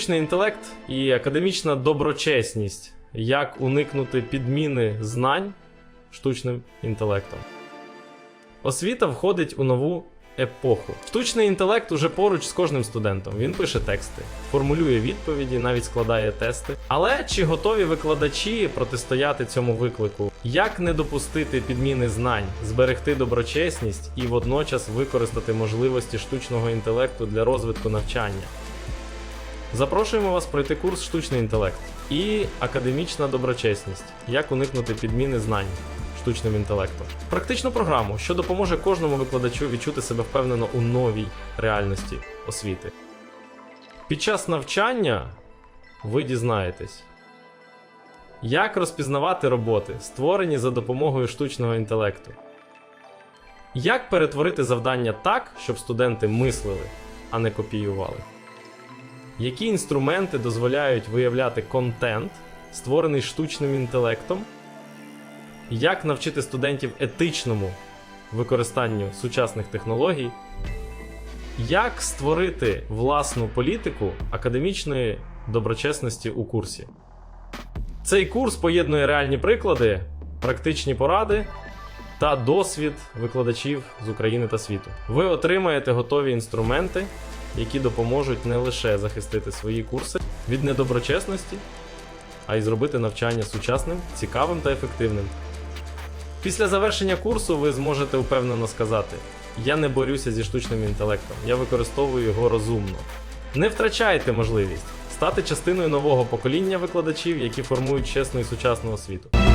Штучний інтелект і академічна доброчесність. Як уникнути підміни знань штучним інтелектом. Освіта входить у нову епоху. Штучний інтелект уже поруч з кожним студентом. Він пише тексти, формулює відповіді, навіть складає тести. Але чи готові викладачі протистояти цьому виклику? Як не допустити підміни знань, зберегти доброчесність і водночас використати можливості штучного інтелекту для розвитку навчання? Запрошуємо вас пройти курс штучний інтелект і академічна доброчесність. Як уникнути підміни знань штучним інтелектом. Практичну програму, що допоможе кожному викладачу відчути себе впевнено у новій реальності освіти. Під час навчання ви дізнаєтесь, як розпізнавати роботи, створені за допомогою штучного інтелекту. Як перетворити завдання так, щоб студенти мислили, а не копіювали. Які інструменти дозволяють виявляти контент, створений штучним інтелектом? Як навчити студентів етичному використанню сучасних технологій? Як створити власну політику академічної доброчесності у курсі? Цей курс поєднує реальні приклади, практичні поради та досвід викладачів з України та світу. Ви отримаєте готові інструменти, які допоможуть не лише захистити свої курси від недоброчесності, а й зробити навчання сучасним, цікавим та ефективним. Після завершення курсу ви зможете впевнено сказати: Я не борюся зі штучним інтелектом, я використовую його розумно. Не втрачайте можливість стати частиною нового покоління викладачів, які формують чесну і сучасну освіту.